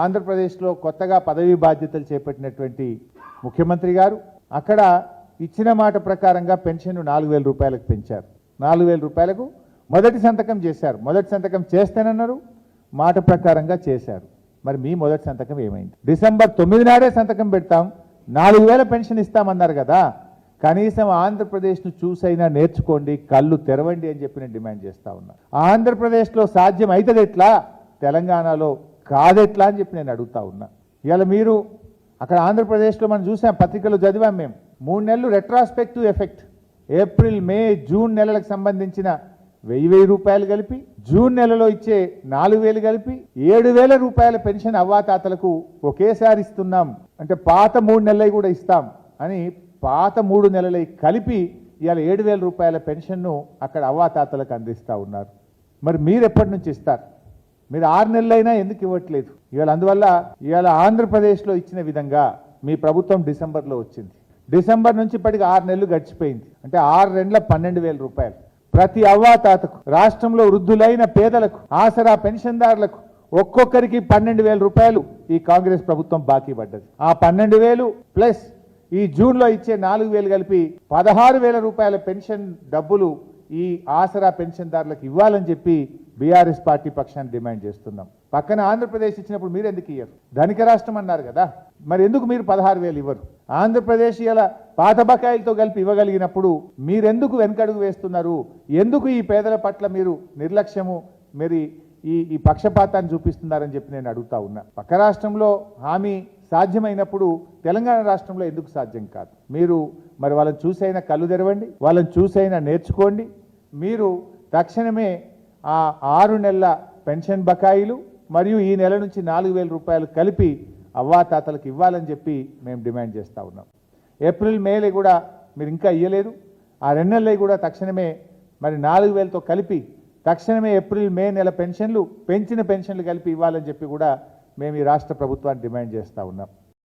ఆంధ్రప్రదేశ్లో కొత్తగా పదవీ బాధ్యతలు చేపట్టినటువంటి ముఖ్యమంత్రి గారు అక్కడ ఇచ్చిన మాట ప్రకారంగా పెన్షన్ నాలుగు వేల రూపాయలకు పెంచారు. నాలుగు వేల రూపాయలకు మొదటి సంతకం చేశారు. మొదటి సంతకం చేస్తేనన్నారు మాట ప్రకారంగా చేశారు. మరి మీ మొదటి సంతకం ఏమైంది? డిసెంబర్ తొమ్మిది నాడే సంతకం పెడతాం నాలుగు వేల పెన్షన్ ఇస్తామన్నారు కదా. కనీసం ఆంధ్రప్రదేశ్ను చూసైనా నేర్చుకోండి కళ్ళు తెరవండి అని చెప్పి నేను డిమాండ్ చేస్తా ఉన్నా. ఆంధ్రప్రదేశ్లో సాధ్యం అవుతుంది ఎట్లా? తెలంగాణలో కాదెట్లా అని చెప్పి నేను అడుగుతా ఉన్నా. ఇవాళ మీరు అక్కడ ఆంధ్రప్రదేశ్లో మనం చూసాం పత్రికలు చదివాం మేము. మూడు నెలలు retrospective effect April May June నెలలకు సంబంధించిన వెయ్యి వెయ్యి రూపాయలు కలిపి జూన్ నెలలో ఇచ్చే నాలుగు వేలు కలిపి ఏడు వేల రూపాయల పెన్షన్ అవ్వాతాతలకు ఒకేసారి ఇస్తున్నాం. అంటే పాత మూడు నెలలు కూడా ఇస్తాం అని పాత మూడు నెలలై కలిపి ఇవాళ ఏడు వేల రూపాయల పెన్షన్ను అక్కడ అవ్వాతాతలకు అందిస్తూ ఉన్నారు. మరి మీరు ఎప్పటి నుంచి ఇస్తారు? మీరు ఆరు నెలలైనా ఎందుకు ఇవ్వట్లేదు? ఇవాళ అందువల్ల ఇవాళ ఆంధ్రప్రదేశ్లో ఇచ్చిన విధంగా మీ ప్రభుత్వం డిసెంబర్లో వచ్చింది. డిసెంబర్ నుంచి ఇప్పటికి ఆరు నెలలు గడిచిపోయింది. అంటే ఆరు రెండ్ల పన్నెండు వేల రూపాయలు. ప్రతి అవ్వాతాతకు రాష్ట్రంలో వృద్ధులైన పేదలకు ఆసరా పెన్షన్దారులకు ఒక్కొక్కరికి పన్నెండు వేల రూపాయలు ఈ కాంగ్రెస్ ప్రభుత్వం బాకీ పడ్డది. ఆ పన్నెండు వేలు ప్లస్ ఈ జూన్లో ఇచ్చే నాలుగు వేలు కలిపి పదహారు వేల రూపాయల పెన్షన్ డబ్బులు ఈ ఆసరా పెన్షన్దారులకు ఇవ్వాలని చెప్పి బీఆర్ఎస్ పార్టీ పక్షాన్ని డిమాండ్ చేస్తున్నాం. పక్కన ఆంధ్రప్రదేశ్ ఇచ్చినప్పుడు మీరు ఎందుకు ఇయ్యరు? ధనిక రాష్ట్రం అన్నారు కదా. మరి ఎందుకు మీరు పదహారు వేలు ఇవ్వరు? ఆంధ్రప్రదేశ్ ఇలా పాత బకాయిలతో కలిపి ఇవ్వగలిగినప్పుడు మీరెందుకు వెనకడుగు వేస్తున్నారు? ఎందుకు ఈ పేదల పట్ల మీరు నిర్లక్ష్యము? మరి ఈ ఈ పక్షపాతాన్ని చూపిస్తున్నారని చెప్పి నేను అడుగుతా ఉన్నా. పక్క రాష్ట్రంలో హామీ సాధ్యమైనప్పుడు తెలంగాణ రాష్ట్రంలో ఎందుకు సాధ్యం కాదు? మీరు మరి వాళ్ళని చూసైనా కళ్ళు తెరవండి వాళ్ళని చూసైనా నేర్చుకోండి మీరు తక్షణమే ఆ ఆరు నెలల పెన్షన్ బకాయిలు మరియు ఈ నెల నుంచి నాలుగు వేల రూపాయలు కలిపి అవ్వాతాతలకు ఇవ్వాలని చెప్పి మేము డిమాండ్ చేస్తూ ఉన్నాం. ఏప్రిల్ మేలే కూడా మీరు ఇంకా ఇయ్యలేదు. ఆ రెండు నెలలు కూడా తక్షణమే మరి నాలుగు వేలతో కలిపి తక్షణమే ఏప్రిల్ మే నెల పెన్షన్లు పెంచిన పెన్షన్లు కలిపి ఇవ్వాలని చెప్పి కూడా మేము ఈ రాష్ట్ర ప్రభుత్వాన్ని డిమాండ్ చేస్తూ ఉన్నాం.